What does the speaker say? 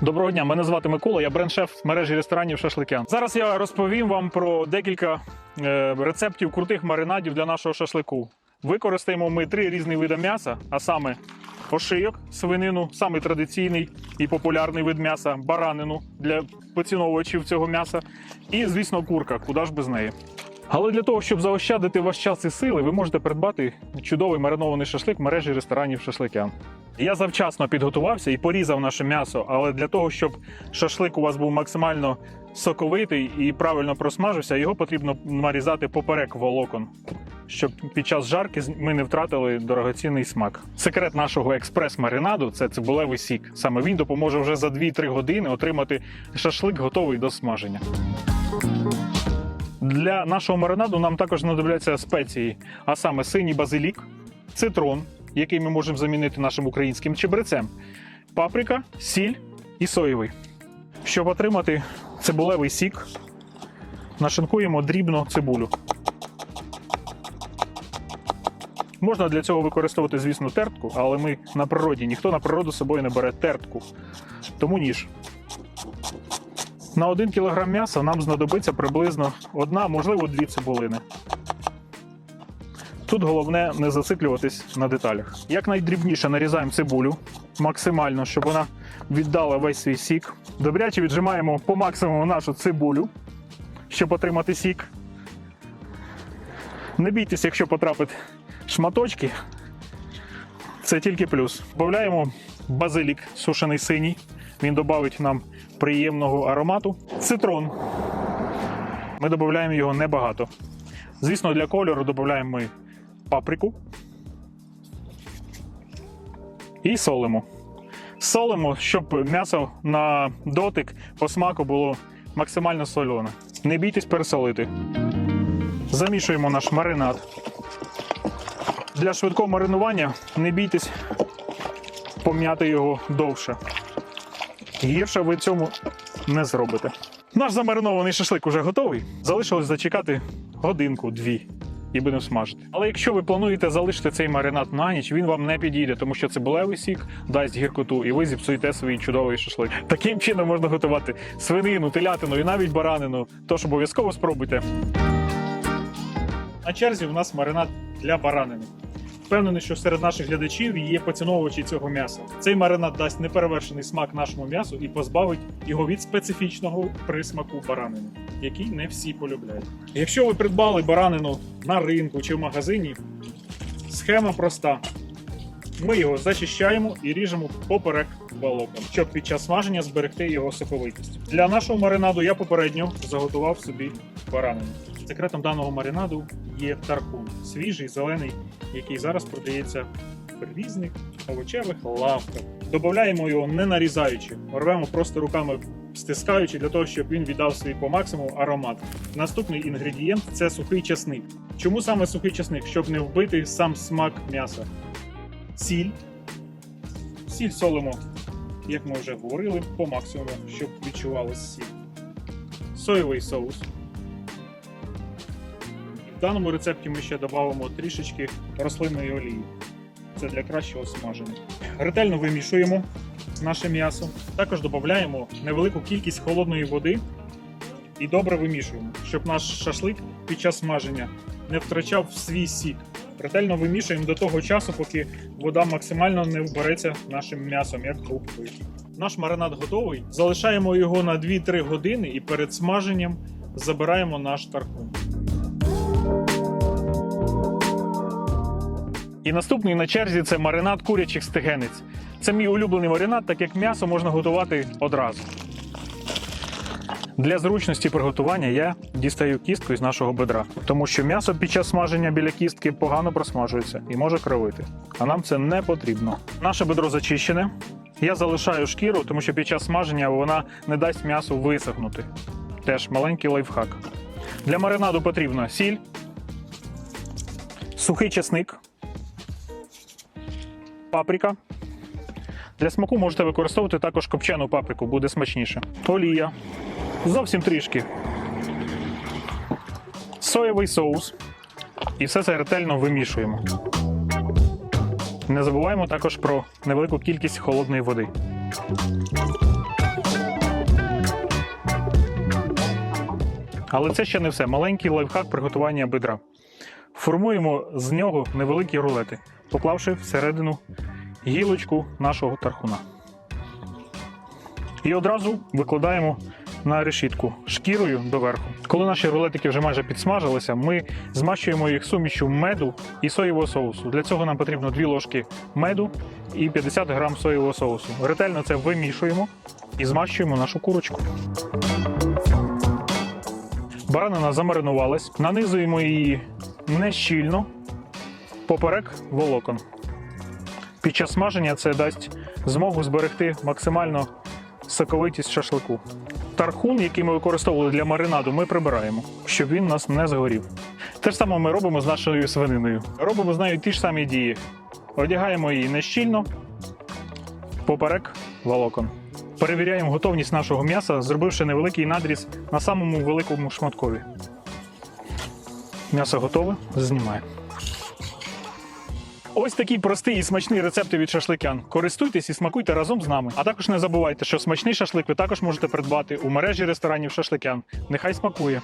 Доброго дня, мене звати Микола, я бренд-шеф мережі ресторанів Шашликян. Зараз я розповім вам про декілька е, рецептів крутих маринадів для нашого шашлику. Використаємо ми три різні види м'яса, а саме ошийок, свинину, самий традиційний і популярний вид м'яса, баранину для поціновувачів цього м'яса, і, звісно, курка, куди ж без неї. Але для того, щоб заощадити ваш час і сили, ви можете придбати чудовий маринований шашлик в мережі ресторанів Шашликян. Я завчасно підготувався і порізав наше м'ясо, але для того, щоб шашлик у вас був максимально соковитий і правильно просмажився, його потрібно нарізати поперек волокон, щоб під час жарки ми не втратили дорогоцінний смак. Секрет нашого експрес-маринаду це цибулевий сік. Саме він допоможе вже за 2-3 години отримати шашлик готовий до смаження. Для нашого маринаду нам також знадобляться спеції, а саме синій базилік, цитрон, який ми можемо замінити нашим українським чебрецем, паприка, сіль і соєвий. Щоб отримати цибулевий сік, нашинкуємо дрібно цибулю. Можна для цього використовувати, звісно, тертку, але ми на природі. Ніхто на природу з собою не бере тертку. Тому ніж. На 1 кг м'яса нам знадобиться приблизно одна, можливо, дві цибулини. Тут головне не зациклюватись на деталях. Як найдрібніше нарізаємо цибулю максимально, щоб вона віддала весь свій сік. Добряче віджимаємо по максимуму нашу цибулю, щоб отримати сік. Не бійтесь, якщо потрапить шматочки. Це тільки плюс. Додаємо базилік сушений синій. Він додавить нам приємного аромату. Цитрон. Ми додаємо його небагато. Звісно, для кольору додаємо ми паприку і солимо. Солимо, щоб м'ясо на дотик по смаку було максимально солене. Не бійтесь пересолити. Замішуємо наш маринад. Для швидкого маринування не бійтесь пом'яти його довше. Гірше ви цьому не зробите. Наш замаринований шашлик уже готовий. Залишилось зачекати годинку-дві і будемо смажити. Але якщо ви плануєте залишити цей маринад на ніч, він вам не підійде, тому що цибулевий сік дасть гіркоту, і ви зіпсуєте свій чудовий шашлик. Таким чином можна готувати свинину, телятину і навіть баранину. Тож обов'язково спробуйте. На черзі у нас маринад для баранини. Впевнений, що серед наших глядачів є поціновувачі цього м'яса. Цей маринад дасть неперевершений смак нашому м'ясу і позбавить його від специфічного присмаку баранини, який не всі полюбляють. Якщо ви придбали баранину на ринку чи в магазині, схема проста. Ми його зачищаємо і ріжемо поперек волокон, щоб під час смаження зберегти його соковитість. Для нашого маринаду я попередньо заготував собі баранину. Секретом даного маринаду є тархун, свіжий, зелений, який зараз продається різних овочевих лавках. Додаємо його не нарізаючи, рвемо просто руками стискаючи для того, щоб він віддав свій по максимуму аромат. Наступний інгредієнт це сухий часник. Чому саме сухий часник? Щоб не вбити сам смак м'яса. Сіль. Сіль солимо, як ми вже говорили, по максимуму, щоб відчувалася сіль. Соєвий соус. В даному рецепті ми ще додамо трішечки рослинної олії. Це для кращого смаження. Ретельно вимішуємо наше м'ясо. Також додаємо невелику кількість холодної води і добре вимішуємо, щоб наш шашлик під час смаження не втрачав свій сік. Ретельно вимішуємо до того часу, поки вода максимально не вбереться нашим м'ясом, як крупкою. Наш маринад готовий. Залишаємо його на 2-3 години і перед смаженням забираємо наш тархун. І наступний на черзі це маринад курячих стегенець. Це мій улюблений маринад, так як м'ясо можна готувати одразу. Для зручності приготування я дістаю кістку із нашого бедра, тому що м'ясо під час смаження біля кістки погано просмажується і може кровити. А нам це не потрібно. Наше бедро зачищене. Я залишаю шкіру, тому що під час смаження вона не дасть м'ясу висохнути. Теж маленький лайфхак. Для маринаду потрібна сіль, сухий чесник, паприка. Для смаку можете використовувати також копчену паприку, буде смачніше. Олія. Зовсім трішки. Соєвий соус. І все це ретельно вимішуємо. Не забуваємо також про невелику кількість холодної води. Але це ще не все. Маленький лайфхак приготування бедра. Формуємо з нього невеликі рулети, поклавши всередину гілочку нашого тархуна. І одразу викладаємо на решітку шкірою доверху. Коли наші рулетики вже майже підсмажилися, ми змащуємо їх сумішю меду і соєвого соусу. Для цього нам потрібно 2 ложки меду і 50 грам соєвого соусу. Ретельно це вимішуємо і змащуємо нашу курочку. Баранина замаринувалась, нанизуємо її не щільно, поперек волокон. Під час смаження це дасть змогу зберегти максимально соковитість шашлику. Тархун, який ми використовували для маринаду, ми прибираємо, щоб він нас не згорів. Те ж саме ми робимо з нашою свининою. Робимо з нею ті ж самі дії. Одягаємо її не щільно, поперек волокон. Перевіряємо готовність нашого м'яса, зробивши невеликий надріз на самому великому шматкові. М'ясо готове, знімаємо. Ось такий простий і смачний рецепти від шашликян. Користуйтесь і смакуйте разом з нами. А також не забувайте, що смачний шашлик ви також можете придбати у мережі ресторанів шашликян. Нехай смакує.